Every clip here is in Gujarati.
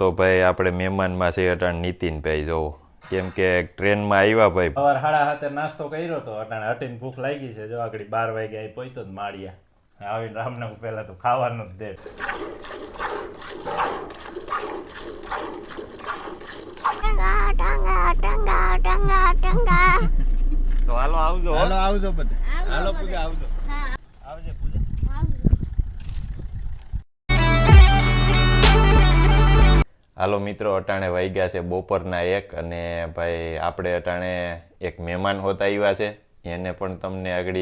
તો ભાઈ આપણે મહેમાનમાં છે અટાણ નીતિનભાઈ જોવો કેમ કે ટ્રેનમાં આવ્યા ભાઈ. સવાર સાડા હાથે નાસ્તો કર્યો તો અટાણે હટીને ભૂખ લાગી છે. જો આગળ બાર વાગે આવી પહોંચ્યો તો માળિયા. આવીને રામનામ પહેલાં તો ખાવાનું જ દે. તો હાલો આવજો હાલો આવજો બધા. હાલો પૂજા આવજે. હાલો મિત્રો, અટાણે વાગ્યા છે બપોરના એક અને ભાઈ આપણે અટાણે એક મહેમાન હોતા આવ્યા છે. એને પણ તમને આગળ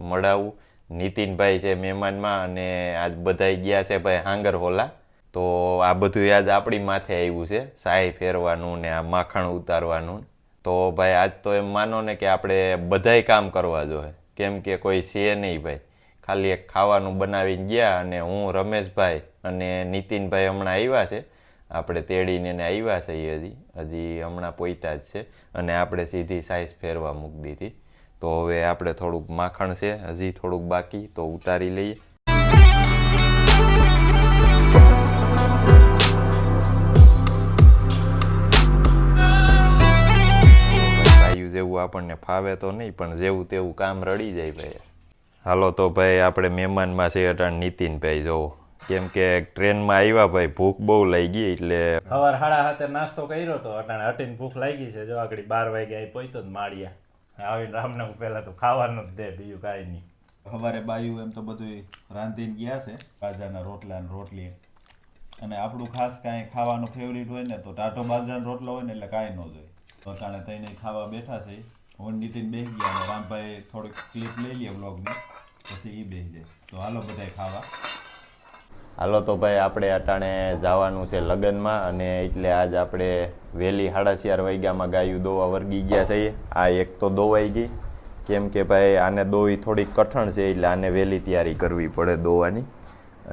મળાવું. નીતિનભાઈ છે મહેમાનમાં અને આજ બધાય ગયા છે ભાઈ હાંગર હોલા. તો આ બધું યાદ આપણી માથે આવ્યું છે સાય ફેરવાનું ને આ માખણ ઉતારવાનું. તો ભાઈ આજ તો એમ માનો ને કે આપણે બધાય કામ કરવા જોઈએ. કેમ કે કોઈ છે નહીં ભાઈ. ખાલી એક ખાવાનું બનાવીને ગયા અને હું રમેશભાઈ અને નીતિનભાઈ હમણાં આવ્યા છે. આપણે તેડીને એને આવ્યા છે હજી. હજી હમણાં પોઈતા જ છે અને આપણે સીધી સાઈઝ ફેરવા મૂકી દીધી. તો હવે આપણે થોડુંક માખણ છે, હજી થોડુંક બાકી, તો ઉતારી લઈએ. જેવું આપણને ફાવે તો નહીં, પણ જેવું તેવું કામ રડી જાય ભાઈ. હાલો તો ભાઈ, આપણે મહેમાનમાં છે અટાણ નીતિનભાઈ જોવો કેમ કે ટ્રેનમાં આવ્યા ભાઈ ભૂખ બહુ લઈ ગઈ એટલે સવાર સાડા હાથે નાસ્તો કર્યો તો અટાણે હટીને ભૂખ લાગી છે. જો આગળ બાર વાગે આવી પહોંચ્યો જ માળિયા. આવીને રામનામ પહેલા તો ખાવાનું જ દે બીજું કાંઈ નહીં. સવારે બાયું એમ તો બધું રાંધીને ગયા છે બાજરાના રોટલા ને રોટલી. અને આપણું ખાસ કાંઈ ખાવાનું ફેવરિટ હોય ને તો ટાટો બાજરાનો રોટલો હોય ને એટલે કાંઈ ન જોઈએ. તો તાણે થઈને ખાવા બેઠા છે. હું નીતિન બેસી ગયા અને રામભાઈ થોડીક ક્લિપ લઈ લઈએ બ્લોગની પછી એ બેસી જાય. તો હાલો બધાય ખાવા. હાલો તો ભાઈ, આપણે અટાણે જવાનું છે લગ્નમાં અને એટલે આજ આપણે વહેલી સાડા ચાર વાગ્યામાં ગાયું દોવા વર્ગી ગયા છીએ આ એક તો દોવાઈ ગઈ. કેમ કે ભાઈ, આને દોવી થોડીક કઠણ છે, એટલે આને વહેલી તૈયારી કરવી પડે દોવાની.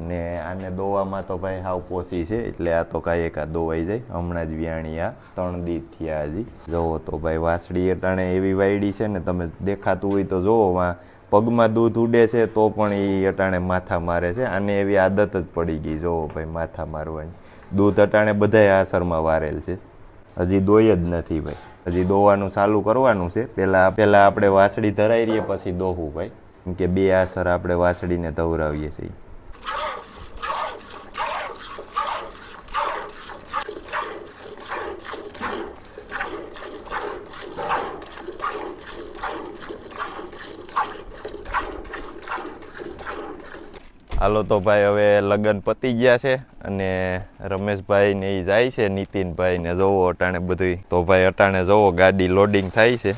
અને આને દોવામાં તો ભાઈ હાવ પોસી છે, એટલે આ તો કાંઈ એક આ દોવાઈ જાય. હમણાં જ વ્યાણી આ ત્રણ દી થયા હજી. જુઓ તો ભાઈ, વાસળી અટાણે એવી વાયડી છે ને, તમે દેખાતું હોય તો જુઓ, વાં પગમાં દૂધ ઉડે છે, તો પણ એ અટાણે માથા મારે છે. આને એવી આદત જ પડી ગઈ જોવો ભાઈ માથા મારવાની. દૂધ અટાણે બધાય આસરમાં વારેલ છે. હજી દોય જ નથી ભાઈ. હજી દોવાનું ચાલુ કરવાનું છે. પહેલાં પહેલાં આપણે વાસળી ધરાઈ રહીએ પછી દોહું ભાઈ. કે બે આસર આપણે વાસળીને ધવરાવીએ છીએ. હાલો તો ભાઈ હવે લગ્ન પતી ગયા છે અને રમેશભાઈ ને એ જાય છે, નીતિનભાઈ ને જોવો અટાણે બધું તો ભાઈ અટાણે જોવો, ગાડી લોડિંગ થાય છે.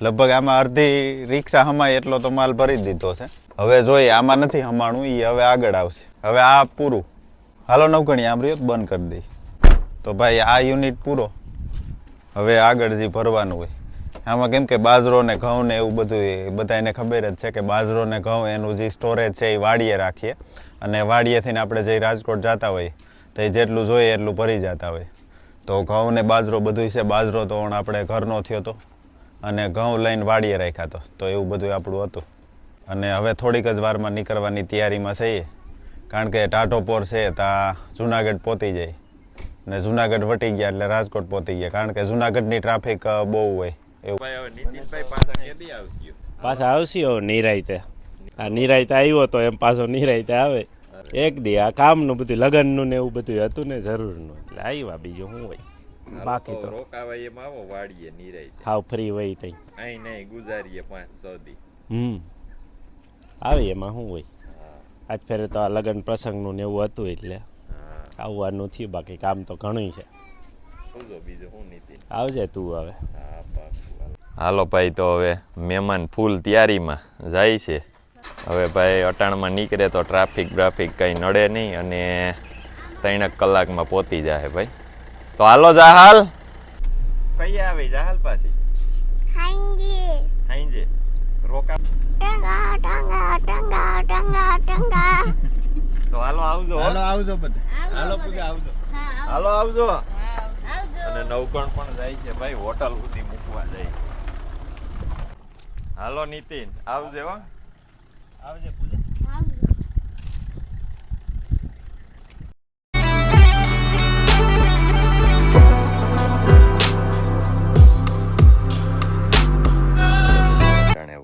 લગભગ આમાં અડધી રિક્ષા હમાય એટલો તો માલ ભરી દીધો છે. હવે જોઈએ આમાં નથી હમાણું એ હવે આગળ આવશે. હવે આ પૂરું. હાલો નવકણી તો બંધ કરી દઈ. તો ભાઈ આ યુનિટ પૂરો. હવે આગળ જે ભરવાનું હોય. આમાં કેમ કે બાજરો ને ઘઉં ને એવું બધું એ બધાને ખબર જ છે કે બાજરો ને ઘઉં એનું જે સ્ટોરેજ છે એ વાડીએ રાખીએ. અને વાડીએ થઈને આપણે જે રાજકોટ જતા હોય, તો એ જેટલું જોઈએ એટલું ભરી જતા હોય. તો ઘઉં ને બાજરો બધું છે, બાજરો તો પણ આપણે ઘરનો થયો હતો અને ઘઉં લઈને વાડીએ રાખ્યા તો એવું બધું આપણું હતું. અને હવે થોડીક જ વારમાં નીકળવાની તૈયારીમાં છીએ કારણ કે ટાઢો પોર છે ત્યાં જુનાગઢ પહોંચી જાય. ને જુનાગઢ વટી ગયા એટલે રાજકોટ પહોંચી ગયા. કારણ કે જુનાગઢની ટ્રાફિક બહુ હોય. એવું. પાછા આવશે. હવે નિરાયતે. આ નિરાયતે આવ્યો તો એમ પાછો નિરાયતે આવે. એક દી આ કામનું બધું લગ્નનું ને એવું બધું હતું ને જરૂરનું. એટલે આવ્યા બીજું શું હોય. બાકી તો રોકાવાય એમ આવો વાડીએ નિરાય હાવ ફ્રી હોય તઈ અહીં નહીં ગુજારીએ પાંચ છ દી. હમ. આવે એમાં શું હોય. આજ ફેરે તો આ લગ્ન પ્રસંગનું ને એવું હતું એટલે. આવવાનું થયું બાકી કામ તો ઘણું છે. આવજો બીજું હું નીતિન. આવજે તું હવે. હાલો ભાઈ તો હવે મહેમાન ફૂલ તૈયારીમાં જાય છે. હવે ભાઈ અટાણમાં નીકળે તો ટ્રાફિક બ્રાફિક કંઈ નડે નહીં અને ત્રણેક કલાકમાં પહોંચી જાય ભાઈ. તો હાલો જાહાલ. કઈ આવે જાહાલ પાછી? હાંજી રોકા. ટંગા ટંગા ટંગા ટંગા ટંગા. તો હાલો આવજો હાલો આવજો બધા. હાલો પૂજા આવજો. હાલો આવજો. આવજો. અને નવકણ પણ જાય છે ભાઈ હોટલ સુધી મૂકવા જાય. હાલો નીતિન આવજે હો. આવજે પૂજા.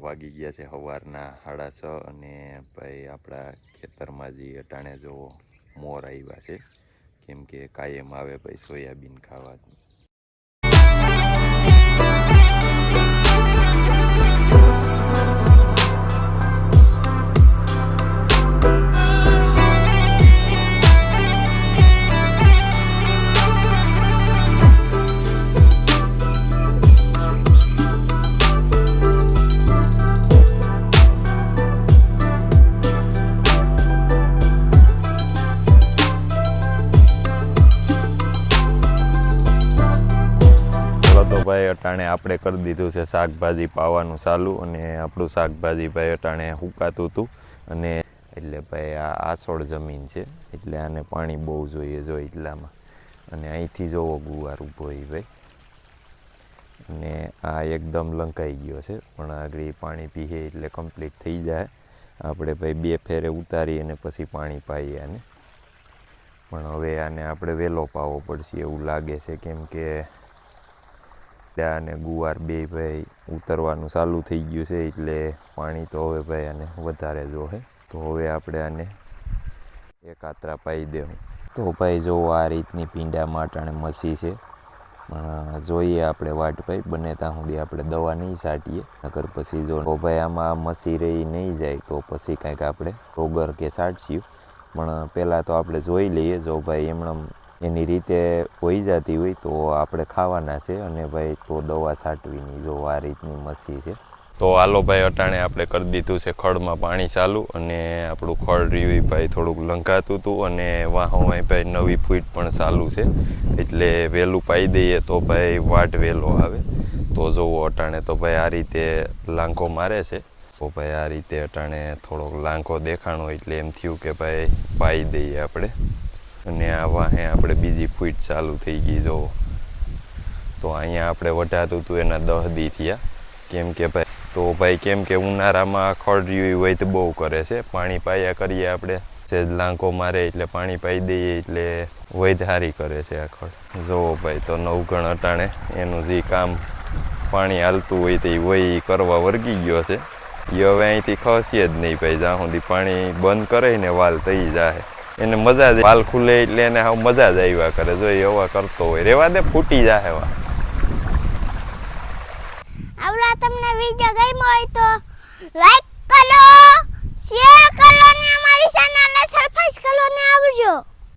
વાગી ગયા છે સવારના સાડા છ અને ભાઈ આપણા ખેતરમાં જે અટાણે જો મોર આવ્યા છે કેમ કે કાયમ આવે ભાઈ સોયાબીન ખાવાનું ભાઈ અટાણે આપણે કરી દીધું છે શાકભાજી પાવાનું ચાલુ અને આપણું શાકભાજી ભાઈ અટાણે હુકાતું હતું. અને એટલે ભાઈ આ આસોળ જમીન છે, એટલે આને પાણી બહુ જોઈએ જો એટલામાં. અને અહીંથી જોવો ગુવાર ઊભો એ ભાઈ. અને આ એકદમ લંકાઈ ગયો છે, પણ આગળ પાણી પીએ એટલે કમ્પ્લીટ થઈ જાય. આપણે ભાઈ બે ફેરે ઉતારી અને પછી પાણી પાઈએ આને. પણ હવે આને આપણે વહેલો પાવો પડશે એવું લાગે છે, કેમ કે ડા અને ગુવાર બે ભાઈ ઉતરવાનું ચાલુ થઈ ગયું છે, એટલે પાણી તો હવે ભાઈ આને વધારે જોહે તો હવે આપણે આને એક આતરા પાઈ દેવું તો ભાઈ જો આ રીતની પીંડા માટાણે મસી છે. જોઈએ આપણે વાટ ભાઈ, બને ત્યાં સુધી આપણે દવા નહીં છાંટીએ. નકર પછી જો તો ભાઈ આમાં મસી રહી નહીં જાય, તો પછી કાંઈક આપણે રોગર કે છાંટશું. પણ પહેલાં તો આપણે જોઈ લઈએ, જો ભાઈ એમણે એની રીતે હોઈ જતી હોય તો આપણે ખાવાના છે અને ભાઈ તો દવા છાંટવીની જો આ રીતની મસી છે. તો હાલો ભાઈ, અટાણે આપણે કરી દીધું છે ખડમાં પાણી ચાલુ અને આપણું ખડ રીવી ભાઈ થોડુંક લંકાતું હતું અને વાહોમાં ભાઈ નવી ફૂટ પણ ચાલુ છે. એટલે વહેલું પાઈ દઈએ તો ભાઈ વાટ વહેલો આવે. તો જોવો અટાણે તો ભાઈ આ રીતે લાંકો મારે છે. તો ભાઈ આ રીતે અટાણે થોડોક લાંકો દેખાણો એટલે એમ થયું કે ભાઈ પાઈ દઈએ આપણે. અને આ વાહે આપણે બીજી ફૂટ ચાલુ થઈ ગઈ, જો. તો અહીંયા આપણે વઢાતું હતું એના દહ દી થયા. કેમ કે ભાઈ, તો ભાઈ કેમ કે ઉનાળામાં ખડર્યું વૈધ બહુ કરે છે. પાણી પાયા કરીએ આપણે. જે લાંકો મારે એટલે પાણી પાઈ દઈએ એટલે વૈધ હારી કરે છે આ ખડ. જોવો ભાઈ, તો નવગણ અટાણે એનું જે કામ પાણી હાલતું હોય તે વહી કરવા વર્ગી ગયો છે. એ હવે અહીંથી ખસીએ જ નહીં ભાઈ. જ્યાં સુધી પાણી બંધ કરે ને વાલ થઈ જાય. એને મજા જ વાલ ખુલે એટલે એને હાવ મજા જ આવ્યા કરે. જો એવા કરતો હોય. રેવા દે, ફૂટી જાય એવા આવડા તમને વિડિયો ગમ્યો હોય તો લાઈક કરો શેર કરો ને અમારી ચેનલને સબસ્ક્રાઇબ કરો ને આવજો.